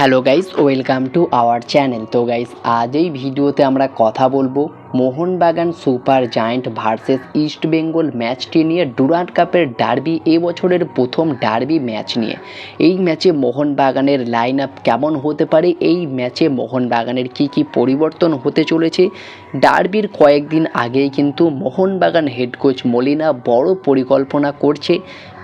Hello guys, welcome to our channel. তো guys, আজ এই ভিডিওতে আমরা কথা বলব Mohun Bagan super giant versus East Bengal ম্যাচটি নিয়ে ডুরান্ট কাপের ডার্বি এবছরের প্রথম ডার্বি ম্যাচ নিয়ে। এই ম্যাচে মোহনবাগানের লাইন আপ কেমন হতে পারে? এই ম্যাচে মোহনবাগানের কি কি পরিবর্তন হতে চলেছে? ডার্বির কয়েকদিন আগেই কিন্তু মোহনবাগান হেড কোচ মলিনা বড় পরিকল্পনা করছে।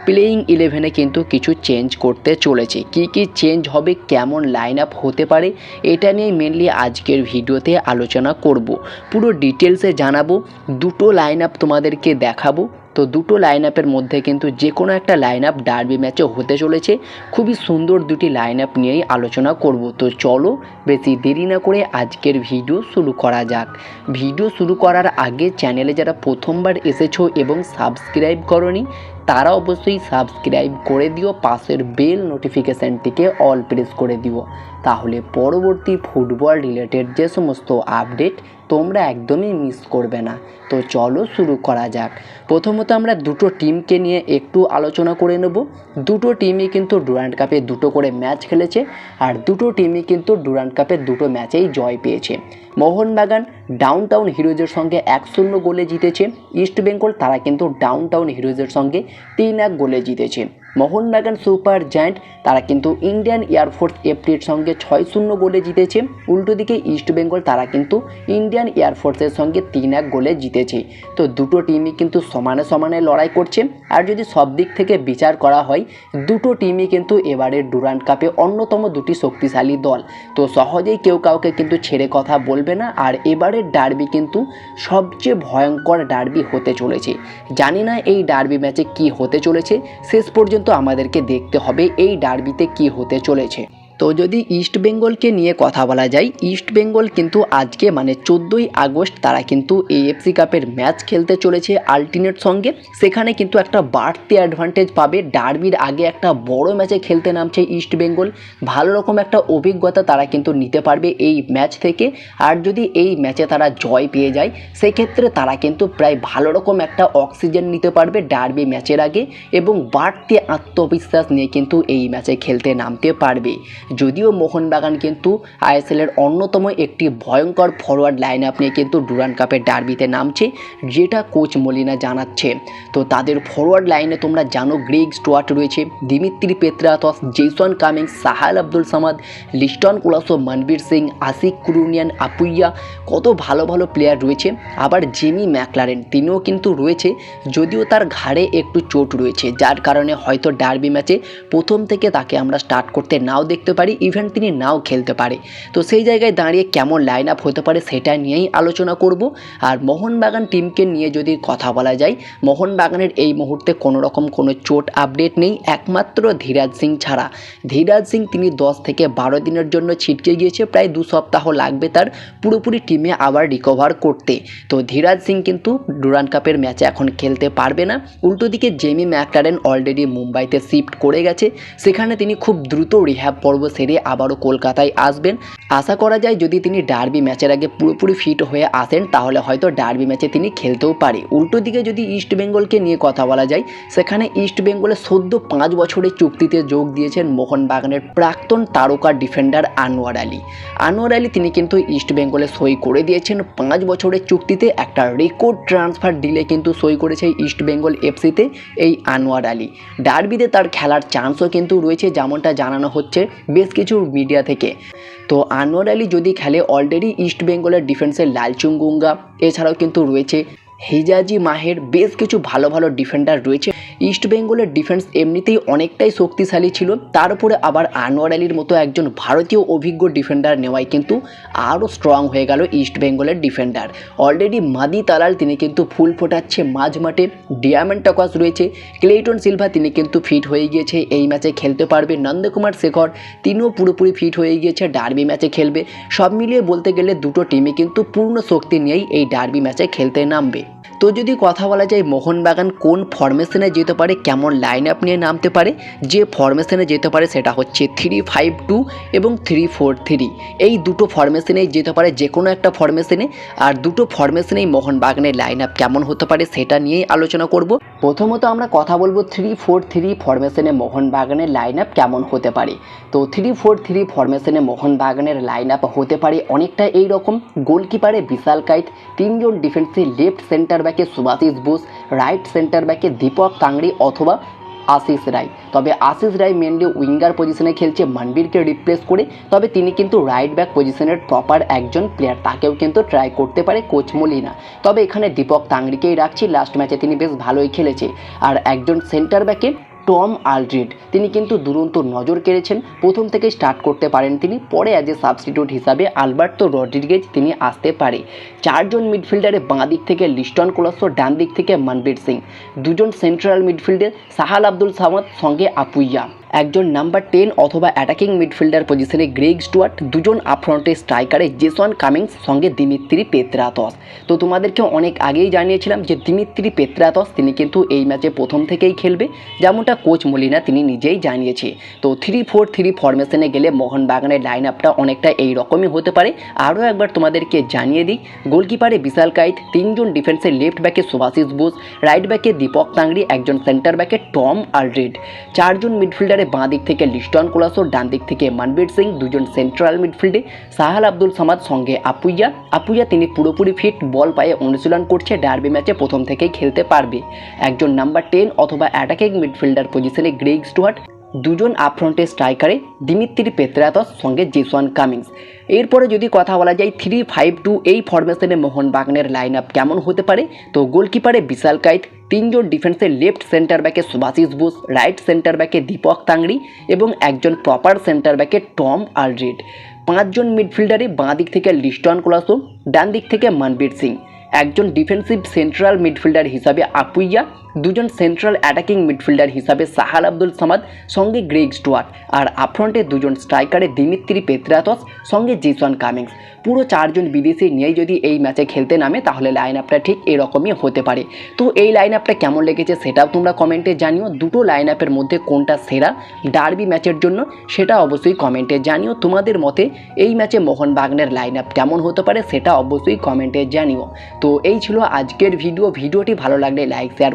প্লেয়িং ইলেভেনে কিন্তু কিছু চেঞ্জ করতে চলেছে। কি কি চেঞ্জ হবে, কেমন লাইন আপ হতে পারে, এটা নিয়ে মেনলি আজকের ভিডিওতে আলোচনা করব। পুরো ডিটেলসে জানাব, দুটো লাইন আপ তোমাদেরকে দেখাবো। তো দুটো লাইন আপের মধ্যে কিন্তু যে কোনো একটা লাইন আপ ডার্বি ম্যাচে হতে চলেছে। খুবই সুন্দর দুটি লাইন আপ নিয়েই আলোচনা করব। তো চলো বেশি দেরি না করে আজকের ভিডিও শুরু করা যাক। ভিডিও শুরু করার আগে চ্যানেলে যারা প্রথমবার এসেছ এবং সাবস্ক্রাইব করনি, তারা অবশ্যই সাবস্ক্রাইব করে দিও, পাশের বেল নোটিফিকেশানটিকে অল প্রেস করে দিও। তাহলে পরবর্তী ফুটবল রিলেটেড যে সমস্ত আপডেট তোমরা একদমই মিস করবে না। তো চলো শুরু করা যাক। প্রথমত আমরা দুটো টিমকে নিয়ে একটু আলোচনা করে নেব। দুটো টিমই কিন্তু ডুরান্ট কাপে দুটো করে ম্যাচ খেলেছে আর দুটো টিমই কিন্তু ডুরান্ট কাপে দুটো ম্যাচেই জয় পেয়েছে। মোহনবাগান ডাউন টাউন হিরোজের সঙ্গে এক শূন্য গোলে জিতেছে। ইস্ট বেঙ্গল তারা কিন্তু ডাউন টাউন হিরোজের সঙ্গে তিন এক গোলে জিতেছে। মোহনবাগান সুপার জায়ান্ট, তারা কিন্তু ইন্ডিয়ান এয়ারফোর্স এফটির সঙ্গে ছয় শূন্য গোলে জিতেছে। উল্টো দিকে ইস্ট বেঙ্গল, তারা কিন্তু ইন্ডিয়ান এয়ারফোর্সের সঙ্গে তিন এক গোলে জিতেছে। তো দুটো টিমই কিন্তু সমানে সমানে লড়াই করছে। আর যদি সব দিক থেকে বিচার করা হয়, দুটো টিমই কিন্তু এবারের ডুরান্ট কাপে অন্যতম দুটি শক্তিশালী দল। তো সহজেই কেউ কাউকে কিন্তু ছেড়ে কথা বলবে না। আর এবারের ডার্বি কিন্তু সবচেয়ে ভয়ঙ্কর ডার্বি হতে চলেছে। জানি না এই ডার্বি ম্যাচে কি হতে চলেছে। শেষ পর্যন্ত আমাদেরকে দেখতে হবে এই ডার্বিতে কি হতে চলেছে। তো যদি ইস্ট বেঙ্গলকে নিয়ে কথা বলা যায় ইস্ট বেঙ্গল কিন্তু আজকে মানে চোদ্দোই আগস্ট তারা কিন্তু এএফসি কাপের ম্যাচ খেলতে চলেছে আলটিনেট সঙ্গে। সেখানে কিন্তু একটা বাড়তি অ্যাডভান্টেজ পাবে। ডার্বির আগে একটা বড় ম্যাচে খেলতে নামছে ইস্ট বেঙ্গল ভালো রকম একটা অভিজ্ঞতা তারা কিন্তু নিতে পারবে এই ম্যাচ থেকে। আর যদি এই ম্যাচে তারা জয় পেয়ে যায়, সেক্ষেত্রে তারা কিন্তু প্রায় ভালো রকম একটা অক্সিজেন নিতে পারবে ডার্বি ম্যাচের আগে। এবং বাড়তি আত্মবিশ্বাস নিয়ে কিন্তু এই ম্যাচে খেলতে নামতে পারবে। যদিও মোহনবাগান কিন্তু আইএসএলের অন্যতম একটি ভয়ঙ্কর ফরওয়ার্ড লাইন আপ নিয়ে কিন্তু ডুরান কাপের ডার্বিতে নামছে, যেটা কোচ মলিনা জানাচ্ছে। তো তাদের ফরওয়ার্ড লাইনে তোমরা জানো গ্রেগ স্টুয়ার্ট রয়েছে, Dimitri Petratos Jason Cummings, Sahal Abdul Samad, Liston Colaco, Manvir Singh Ashique Kuruniyan, Apuia, কত ভালো ভালো প্লেয়ার রয়েছে। আবার জেমি ম্যাকলারেন, তিনিও কিন্তু রয়েছে, যদিও তার ঘাড়ে একটু চোট রয়েছে, যার কারণে হয়তো ডার্বি ম্যাচে প্রথম থেকে তাকে আমরা স্টার্ট করতে নাও দেখতে পারি ইভেন তিনি নাও খেলতে পারে। তো সেই জায়গায় দাঁড়িয়ে কেমন লাইন আপ হতে পারে সেটা নিয়েই আলোচনা করব। আর মোহনবাগান টিমকে নিয়ে যদি কথা বলা যায়, মোহনবাগানের এই মুহূর্তে কোনো রকম কোনো চোট আপডেট নেই, একমাত্র ধীরাজ সিং ছাড়া। ধীরাজ সিং তিনি দশ থেকে বারো দিনের জন্য ছিটকে গিয়েছে, প্রায় দু সপ্তাহ লাগবে তার পুরোপুরি টিমে আবার রিকভার করতে। তো ধীরাজ সিং কিন্তু ডুরান কাপের ম্যাচে এখন খেলতে পারবে না। উল্টো দিকে জেমি ম্যাকটারেন অলরেডি মুম্বাইতে শিফট করে গেছে, সেখানে তিনি খুব দ্রুত রিহ্যাব পর্ব সেরে আবারও কলকাতায় আসবেন। আশা করা যায় যদি তিনি ডার্বি ম্যাচের আগে পুরোপুরি ফিট হয়ে আসেন, তাহলে হয়তো ডার্বি ম্যাচে তিনি খেলতেও পারে। উল্টো দিকে যদি ইস্ট বেঙ্গলকে নিয়ে কথা বলা যায়, সেখানে ইস্ট বেঙ্গলের সদ্য পাঁচ বছরের চুক্তিতে যোগ দিয়েছেন মোহনবাগানের প্রাক্তন তারকা ডিফেন্ডার আনোয়ার আলী। আনোয়ার আলী তিনি কিন্তু ইস্টবেঙ্গলে সই করে দিয়েছেন পাঁচ বছরের চুক্তিতে। একটা রেকর্ড ট্রান্সফার ডিলে কিন্তু সই করেছে ইস্ট বেঙ্গল এফসিতে এই আনোয়ার আলী। ডার্বিতে তার খেলার চান্সও কিন্তু রয়েছে, যেমনটা জানানো হচ্ছে বেশ কিছু মিডিয়া থেকে। তো আনোয়ার আলী যদি খেলে অলরেডি ইস্ট বেঙ্গলের ডিফেন্সের লালচুঙ্গুঙ্গা এছাড়াও কিন্তু রয়েছে হিজাজি মাহের বেশ কিছু ভালো ভালো ডিফেন্ডার রয়েছে। ইস্ট বেঙ্গলের ডিফেন্স এমনিতেই অনেকটাই শক্তিশালী ছিল। তার উপরে আবার আনোয়ার আলীর মতো একজন ভারতীয় অভিজ্ঞ ডিফেন্ডার নেওয়ায় কিন্তু আরও স্ট্রং হয়ে গেল ইস্ট বেঙ্গলের ডিফেন্ডার অলরেডি মাদি তালাল তিনি কিন্তু ফুল ফোটাচ্ছে মাঝ মাঠে ডিয়ামেন্ড টকাস রয়েছে ক্লেইটন সিলভা তিনি কিন্তু ফিট হয়ে গিয়েছে, এই ম্যাচে খেলতে পারবে নন্দকুমার শেখর, তিনিও পুরোপুরি ফিট হয়ে গিয়েছে ডার্বি ম্যাচে খেলবে। সব মিলিয়ে বলতে গেলে দুটো টিমই কিন্তু পূর্ণ শক্তি নিয়েই এই ডার্বি ম্যাচে খেলতে নামবে। তো যদি কথা বলা যায় মোহনবাগান কোন ফরমেশনে যেতে পারে, কেমন লাইন আপ নিয়ে নামতে পারে, যে ফরমেশনে যেতে পারে সেটা হচ্ছে থ্রি ফাইভ টু এবং থ্রি ফোর থ্রি এই দুটো ফরমেশনেই যেতে পারে যে কোনো একটা ফরমেশনে আর দুটো ফরমেশনেই মোহনবাগানের লাইন আপ কেমন হতে পারে সেটা নিয়েই আলোচনা করব। প্রথমত আমরা কথা বলব থ্রি ফোর থ্রি ফরমেশনে মোহনবাগানের লাইন আপ কেমন হতে পারে। তো থ্রি ফোর থ্রি ফরমেশনে মোহনবাগানের লাইন আপ হতে পারে অনেকটা এই রকম। গোলকিপারে বিশাল কাইত, তিনজন ডিফেন্সে লেফট সেন্টার ব্যাকে সুভাশিস বোস রাইট সেন্টার ব্যাকে দীপক কাংড়ি অথবা আশিস রায়। তবে আশিস রায় মেনলি উইঙ্গার পজিশনে খেলছে, মানবীরকে রিপ্লেস করে। তবে তিনি কিন্তু রাইট ব্যাক পজিশনের প্রপার একজন প্লেয়ার তাকেও কিন্তু ট্রাই করতে পারে কোচ মলিনা। তবে এখানে দীপক তাংড়িকেই রাখছি লাস্ট ম্যাচে তিনি বেশ ভালোই খেলেছে। আর একজন সেন্টার ব্যাকে টম আলড্রিড তিনি কিন্তু দুরন্ত নজর কেড়েছেন। প্রথম থেকে স্টার্ট করতে পারেন তিনি। পরে অ্যাজ এ সাবস্টিটিউট হিসাবে আলবার্তো রড্রিগেজ তিনি আসতে পারে। চারজন মিডফিল্ডারে বাঁ দিক থেকে লিস্টন কোলাসো, ডান দিক থেকে মনবীর সিং। দুজন সেন্ট্রাল মিডফিল্ডে সাহাল আব্দুল সামাদ, সঙ্গে আপুইয়া। একজন নাম্বার টেন অথবা অ্যাটাকিং মিডফিল্ডার পজিশনে গ্রেগ স্টুয়ার্ট দুজন আপফ্রন্টে স্ট্রাইকারে জেসন কামিংস সঙ্গে দিমিত্রি পেত্রাতস তো তোমাদেরকে অনেক আগেই জানিয়েছিলাম যে দিমিত্রি পেত্রাতস তিনি কিন্তু এই ম্যাচে প্রথম থেকেই খেলবে, যেমনটা কোচ মলিনা তিনি নিজেই জানিয়েছে। তো থ্রি ফোর থ্রি ফরমেশনে গেলে মোহনবাগানের লাইন আপটা অনেকটা এই রকমই হতে পারে। আরও একবার তোমাদেরকে জানিয়ে দিই, গোলকিপারে বিশাল কাইত, তিনজন ডিফেন্সে লেফট ব্যাকে সুভাশিস বোস রাইট ব্যাকে দীপক তাংড়ি একজন সেন্টার ব্যাকে টম আলড্রিড। চারজন মিডফিল্ডারে বাঁ দিক থেকে লিস্টন কোলাসো ডান দিক থেকে মনবীর সিং, দুজন সেন্ট্রাল মিডফিল্ডে সাহাল আব্দুল সামাদ সঙ্গে আপুইয়া। আপুইয়া তিনি পুরোপুরি ফিট বল পায়ে অনুশীলন করছে ডার্বি ম্যাচে প্রথম থেকেই খেলতে পারবে। একজন নাম্বার টেন অথবা অ্যাটাকিং মিডফিল্ডার পজিশনে গ্রেগ স্টুয়ার্ট দুজন আপফ্রন্টে স্ট্রাইকারে দিমিত্রি পেত্রাতস সঙ্গে জেসওয়ান কামিংস এরপরে যদি কথা বলা যায় থ্রি ফাইভ টু এই ফরমেশনে মোহনবাগানের লাইন আপ কেমন হতে পারে? তো গোলকিপারে বিশাল কাইত তিনজন ডিফেন্সের লেফট সেন্টার ব্যাকে সুভাশিস বোস রাইট সেন্টার ব্যাকে দীপক তাংড়ি এবং একজন প্রপার সেন্টার ব্যাকে টম আলড্রিড পাঁচজন মিডফিল্ডারে বাঁ দিক থেকে লিস্টন কোলাসো, ডান দিক থেকে মনবীর সিং। একজন ডিফেন্সিভ সেন্ট্রাল মিডফিল্ডার হিসাবে আপুইয়া দুজন সেন্ট্রাল অ্যাটাকিং মিডফিল্ডার হিসাবে সাহাল আব্দুল সামাদ, সঙ্গে গ্রেগ স্টুয়ার্ট আর আপফ্রন্টে দুজন স্ট্রাইকারে দিমিত্রি পেত্রাতস, সঙ্গে জেসন কামিংস। পুরো চারজন বিদেশি নিয়েই যদি এই ম্যাচে খেলতে নামে, তাহলে লাইন আপটা ঠিক এরকমই হতে পারে। তো এই লাইন আপটা কেমন লেগেছে সেটাও তোমরা কমেন্টে জানিও। দুটো লাইন আপের মধ্যে কোনটা সেরা ডার্বি ম্যাচের জন্য, সেটা অবশ্যই কমেন্টে জানিও। তোমাদের মতে এই ম্যাচে মোহনবাগানের লাইন আপ কেমন হতে পারে, সেটা অবশ্যই কমেন্টে জানিও। তো এই ছিল আজকের ভিডিও ভিডিওটি ভালো লাগলে লাইক শেয়ার